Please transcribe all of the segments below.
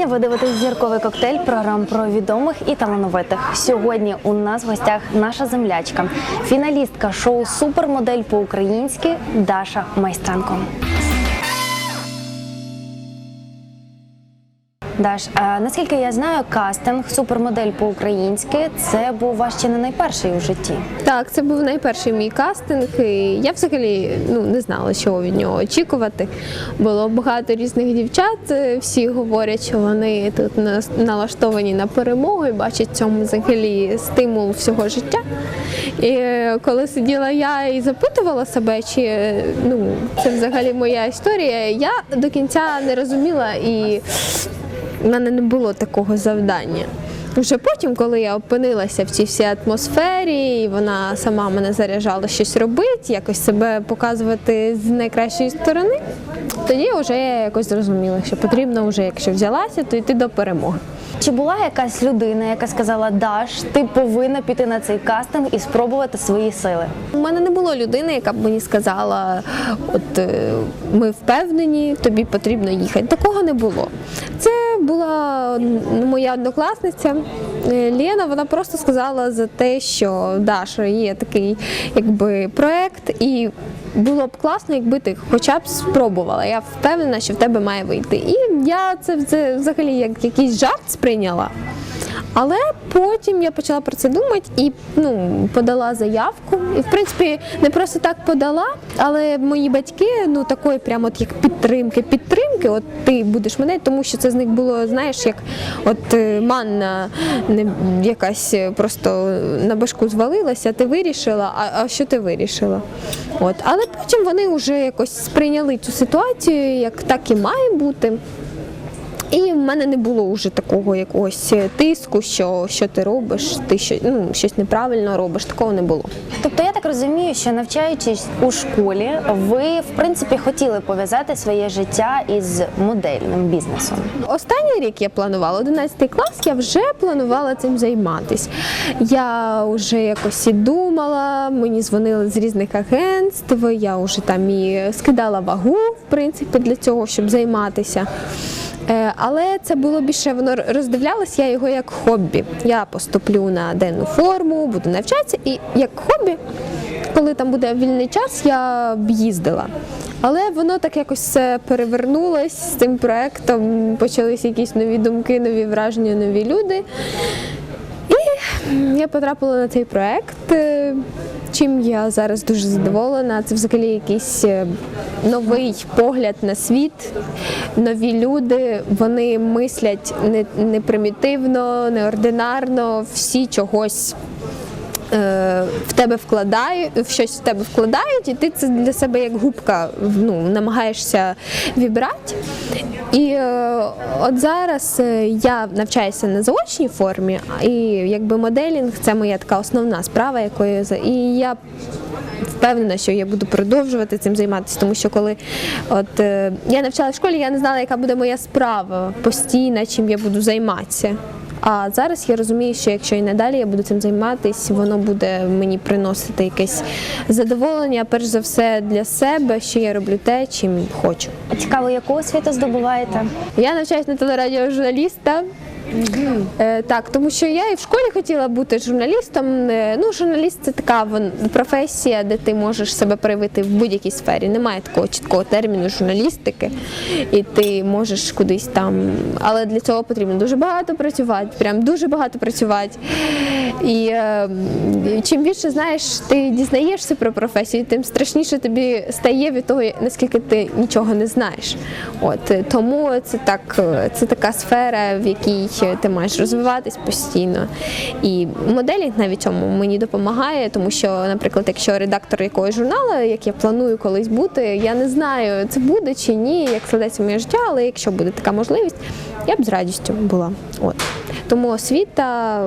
Вітання. Ви дивитесь зірковий коктейль програм про відомих і талановитих. Сьогодні у нас в гостях наша землячка, фіналістка шоу Супермодель по-українськи Даша Майстренко. Даш, а, наскільки я знаю, кастинг супермодель по-українськи це був ваш ще не найперший у житті. Так, це був найперший мій кастинг. І я взагалі ну, не знала, чого від нього очікувати. Було багато різних дівчат. е, Всі говорять, що вони тут налаштовані на перемогу і бачать в цьому взагалі стимул всього життя. І е, коли сиділа я і запитувала себе, чи е, ну, це взагалі моя історія, я до кінця не розуміла і в мене не було такого завдання. Вже потім, коли я опинилася в цій всій атмосфері, і вона сама мене заряджала щось робити, якось себе показувати з найкращої сторони, тоді вже я якось зрозуміла, що потрібно вже, якщо взялася, то йти до перемоги. Чи була якась людина, яка сказала Даш, ти повинна піти на цей кастинг і спробувати свої сили? У мене не було людини, яка б мені сказала, от е, ми впевнені, тобі потрібно їхати. Такого не було. Це була моя однокласниця е, Лена. Вона просто сказала за те, що Даша є такий якби проект, і було б класно, якби ти хоча б спробувала. Я впевнена, що в тебе має вийти. І я це вз- взагалі як якийсь жарт сприйняла. Але потім я почала про це думати і ну, подала заявку. І в принципі не просто так подала, але мої батьки ну такої прямо от як підтримки, підтримки. От ти будеш мене, тому що це з них було, знаєш, як от е, манна не якась е, просто на башку звалилася, ти вирішила. А, а що ти вирішила? От, але потім вони вже якось сприйняли цю ситуацію, як так і має бути. І в мене не було вже такого якогось тиску, що, що ти робиш, ти що, ну, щось неправильно робиш, такого не було. Тобто я так розумію, що навчаючись у школі, ви в принципі хотіли пов'язати своє життя із модельним бізнесом. Останній рік я планувала, 11 клас, я вже планувала цим займатися. Я вже якось і думала, мені дзвонили з різних агентств, я вже там і скидала вагу, в принципі, для цього, щоб займатися. Е, Але це було більше, воно роздивлялось я його як хобі. Я поступлю на денну форму, буду навчатися, і як хобі, коли там буде вільний час, я б їздила. Але воно так якось перевернулось з цим проектом. Почалися якісь нові думки, нові враження, нові люди. І я потрапила на цей проект. Чим я зараз дуже задоволена. Це взагалі якийсь е, новий погляд на світ, нові люди. Вони мислять не, не примітивно, неординарно, всі чогось в тебе вкладають, в щось в тебе вкладають, і ти це для себе як губка ну, намагаєшся вібрати. І е, от зараз е, я навчаюся на заочній формі, і якби моделінг це моя така основна справа, якою і я впевнена, що я буду продовжувати цим займатися, тому що коли от е, я навчалася в школі, я не знала, яка буде моя справа постійна, чим я буду займатися. А зараз я розумію, що якщо і надалі я буду цим займатися, воно буде мені приносити якесь задоволення, перш за все для себе, що я роблю те, чим хочу. Цікаво, яку освіту здобуваєте? Я навчаюсь на телерадіожурналіста. Е, так, тому що я і в школі хотіла бути журналістом. Е, Ну, журналіст це така вон, професія, де ти можеш себе проявити в будь-якій сфері. Немає такого чіткого терміну журналістики, і ти можеш кудись там. Але для цього потрібно дуже багато працювати, прям дуже багато працювати. І е, чим більше знаєш, ти дізнаєшся про професію, тим страшніше тобі стає від того, наскільки ти нічого не знаєш. От тому це так, це така сфера, в якій ти маєш розвиватись постійно. І моделінг навіть цьому мені допомагає, тому що, наприклад, якщо редактор якогось журналу, як я планую колись бути, я не знаю, це буде чи ні, як складеться моє життя, але якщо буде така можливість, я б з радістю була. От. Тому освіта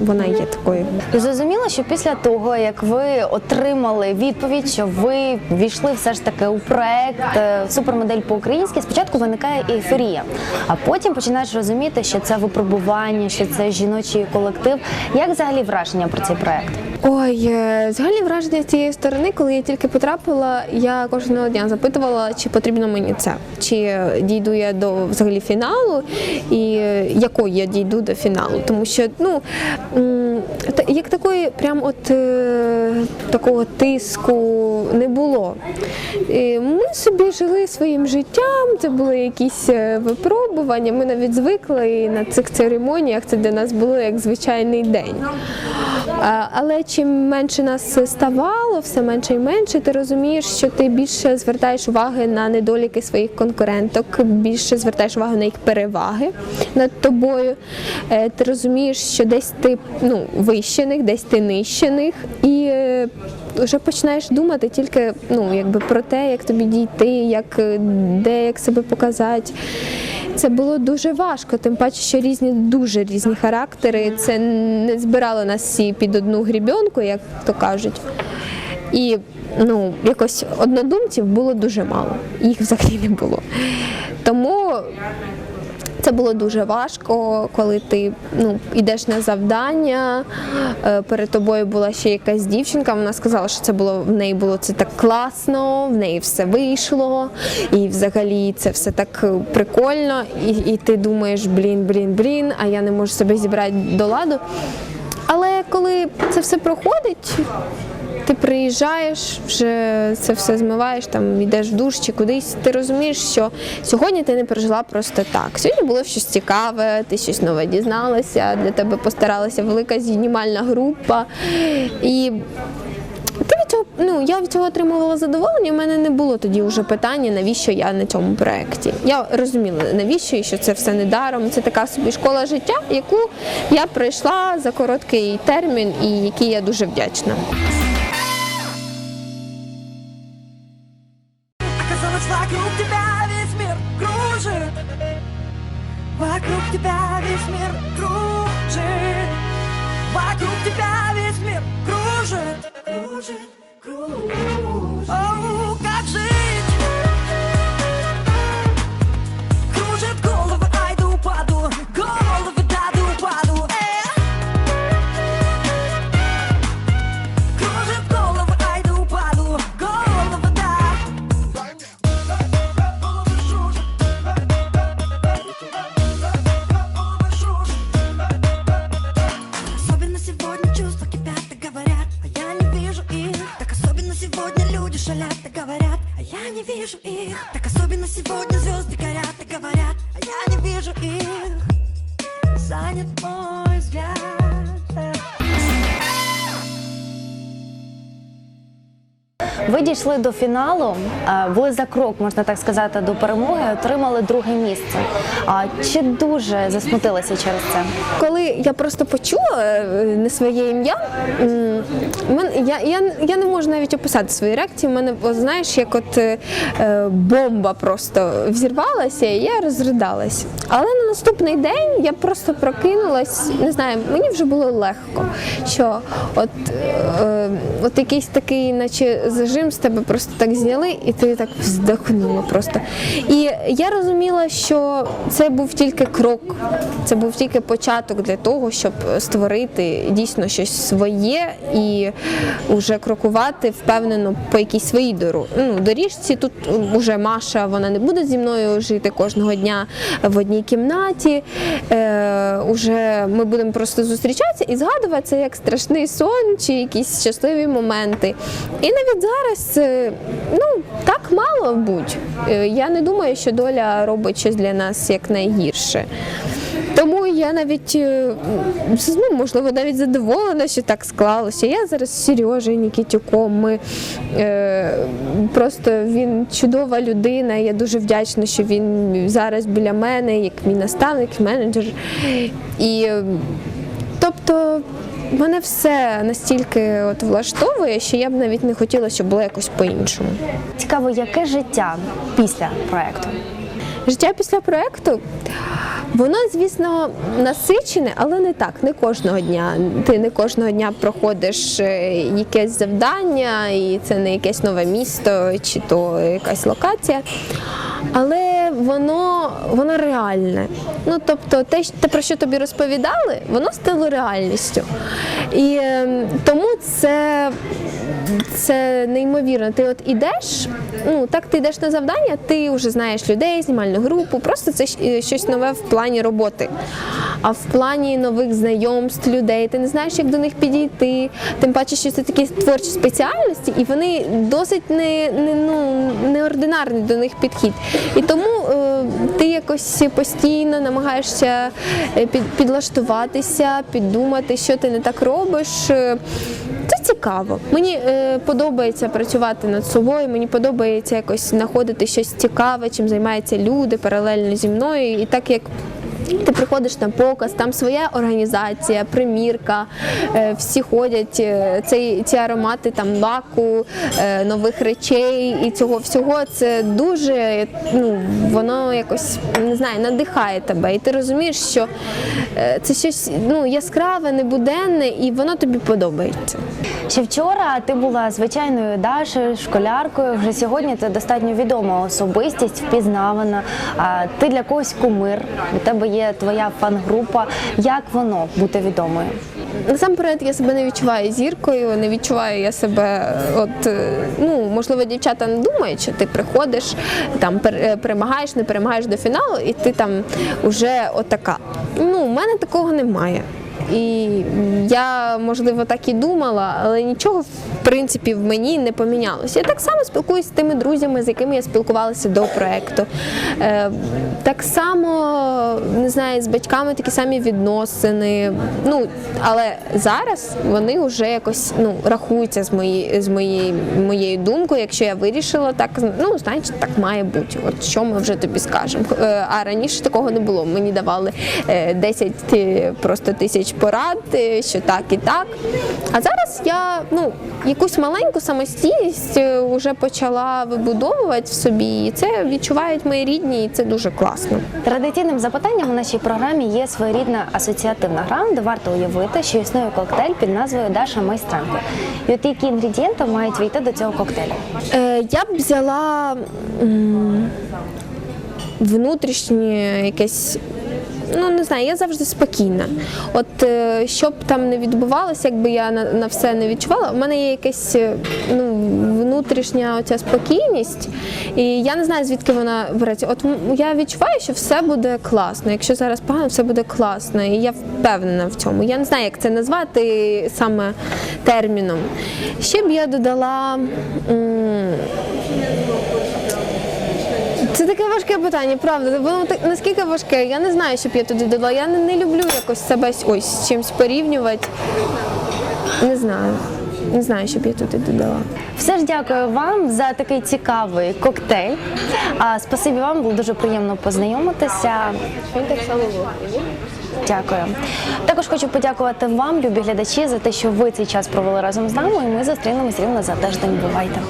вона є такою. Зрозуміло, що після того, як ви отримали відповідь, що ви війшли все ж таки у проект е, супермодель по-українськи, спочатку виникає ейфорія, а потім починаєш розуміти, що це випробування, що це жіночий колектив. Як взагалі враження про цей проект? Ой, е, взагалі враження з цієї сторони, коли я тільки потрапила, я кожного дня запитувала, чи потрібно мені це, чи дійду я до взагалі фіналу, і е, якою я дійду до фіналу. Тому що ну м, та- як такої, прям от е, такого тиску не було. Ми собі жили своїм життям, це були якісь е, випробування. Ми навіть звикли і на цих церемоніях це для нас було як звичайний день. Але чим менше нас ставало, все менше і менше, ти розумієш, що ти більше звертаєш уваги на недоліки своїх конкуренток, більше звертаєш увагу на їх переваги над тобою. Е, Ти розумієш, що десь ти ну, вище них, десь ти нижче них, і е, вже починаєш думати тільки ну, якби про те, як тобі дійти, як е, де як себе показати. Це було дуже важко, тим паче, що різні, дуже різні характери. Це не збирало нас всі під одну грібенку, як то кажуть. І ну, якось однодумців було дуже мало. Їх взагалі не було. Тому це було дуже важко, коли ти ну, йдеш на завдання. е, Перед тобою була ще якась дівчинка. Вона сказала, що це було в неї було це так класно, в неї все вийшло, і взагалі це все так е, прикольно. І, і ти думаєш, блін, блін, блін, а я не можу себе зібрати до ладу. Але коли це все проходить, ти приїжджаєш, вже це все змиваєш, там йдеш в душ чи кудись. Ти розумієш, що сьогодні ти не пережила просто так. Сьогодні було щось цікаве, ти щось нове дізналася, для тебе постаралася велика знімальна група. І ти від цього, ну, я від цього отримувала задоволення. У мене не було тоді вже питання, навіщо я на цьому проєкті. Я розуміла, навіщо і що це все не даром. Це така собі школа життя, яку я пройшла за короткий термін і який я дуже вдячна. Вокруг тебя весь мир кружит Вокруг тебя весь мир кружит Кружит, кружит Оу, как жить? Ви дійшли до фіналу, е, були за крок, можна так сказати, до перемоги, отримали друге місце. А чи дуже засмутилися через це? Коли я просто почула е, не своє ім'я, я, я, я не можу навіть описати свої реакції. У мене, знаєш, як от е, е, бомба просто взірвалася, і я розридалась. Але наступний день я просто прокинулась, не знаю, мені вже було легко, що от, е, от якийсь такий, наче зажим з тебе просто так зняли, і ти так вздохнула просто. І я розуміла, що це був тільки крок, це був тільки початок для того, щоб створити дійсно щось своє і вже крокувати впевнено по якійсь своїй дору. Ну, доріжці. Тут вже Маша, вона не буде зі мною жити кожного дня в одній кімнаті. Е, уже ми будемо просто зустрічатися і згадувати це як страшний сон чи якісь щасливі моменти. І навіть зараз е, ну, так мало будь. Е, Я не думаю, що доля робить щось для нас як найгірше. Тому я навіть е, ну, можливо навіть задоволена, що так склалося. Я зараз з Сережею Нікітюком. Ми е, просто він чудова людина. Я дуже вдячна, що він зараз біля мене, як мій наставник, менеджер. І е, тобто. Мене все настільки от влаштовує, що я б навіть не хотіла, щоб було якось по-іншому. Цікаво, яке життя після проекту? Життя після проекту. Воно, звісно, насичене, але не так, не кожного дня. Ти не кожного дня проходиш е, якесь завдання, і це не якесь нове місто чи то якась локація. Але воно, воно реальне. Ну, тобто, те, те, про що тобі розповідали, воно стало реальністю. І ем, тому це це неймовірно. Ти от ідеш, ну так ти йдеш на завдання, ти вже знаєш людей, знімальну групу. Просто це е, щось нове в плані роботи. А в плані нових знайомств людей, ти не знаєш, як до них підійти. Тим паче, що це такі творчі спеціальності, і вони досить не, не, ну, неординарний до них підхід. І тому е, ти якось постійно намагаєшся е, під, підлаштуватися, піддумати, що ти не так робиш. Е, Це цікаво. Мені е, подобається працювати над собою. Мені подобається якось знаходити щось цікаве, чим займаються люди паралельно зі мною. І так як ти приходиш на показ, там своя організація, примірка, е, всі ходять, е, цей, ці аромати там лаку, е, нових речей і цього всього це дуже ну, воно якось не знаю, надихає тебе. І ти розумієш, що це щось ну, яскраве, небуденне, і воно тобі подобається. Ще вчора ти була звичайною Дашею, школяркою. Вже сьогодні ти достатньо відома особистість, впізнавана. Ти для когось кумир. У тебе є твоя фан-група. Як воно бути відомою? Насамперед я себе не відчуваю зіркою, не відчуваю я себе. От е, ну можливо, дівчата не думають, що ти приходиш, там е, перемагаєш, не перемагаєш до фіналу, і ти там уже отака. Ну, у мене такого немає. І я, можливо, так і думала, але нічого в принципі в мені не помінялося. Я так само спілкуюся з тими друзями, з якими я спілкувалася до проекту. Е, так само не знаю, з батьками такі самі відносини. Ну, але зараз вони вже якось ну, рахуються з моєю з моєю моєю думкою. Якщо я вирішила так, ну значить так має бути. От що ми вже тобі скажемо. Е, А раніше такого не було. Мені давали е, 10 е, просто тисяч порад, е, що так і так. А зараз я ну якусь маленьку самостійність е, вже почала вибудовувати в собі, і це відчувають мої рідні, і це дуже класно. Традиційним запитанням у нашій програмі є своєрідна асоціативна гра, де варто уявити, що існує коктейль під назвою Даша Майстранка. І от які інгредієнти мають війти до цього коктейлю? Е, я б взяла внутрішнє якесь. Ну, не знаю, я завжди спокійна. От е, що б там не відбувалося, якби я на, на все не відчувала, у мене є якась е, ну, внутрішня оця спокійність, і я не знаю, звідки вона береться. От я відчуваю, що все буде класно. Якщо зараз погано, все буде класно. І я впевнена в цьому. Я не знаю, як це назвати саме терміном. Ще б я додала. м, це таке важке питання, правда. Воно так наскільки важке, я не знаю, що б я туди додала. Я не, не люблю якось себе ось з чимось порівнювати. Не знаю. Не знаю, що б я туди додала. Все ж дякую вам за такий цікавий коктейль. А спасибі вам було дуже приємно познайомитися. Дякую. Також хочу подякувати вам, любі глядачі, за те, що ви цей час провели разом з нами. І ми зустрінемось рівно за тиждень. Бувайте.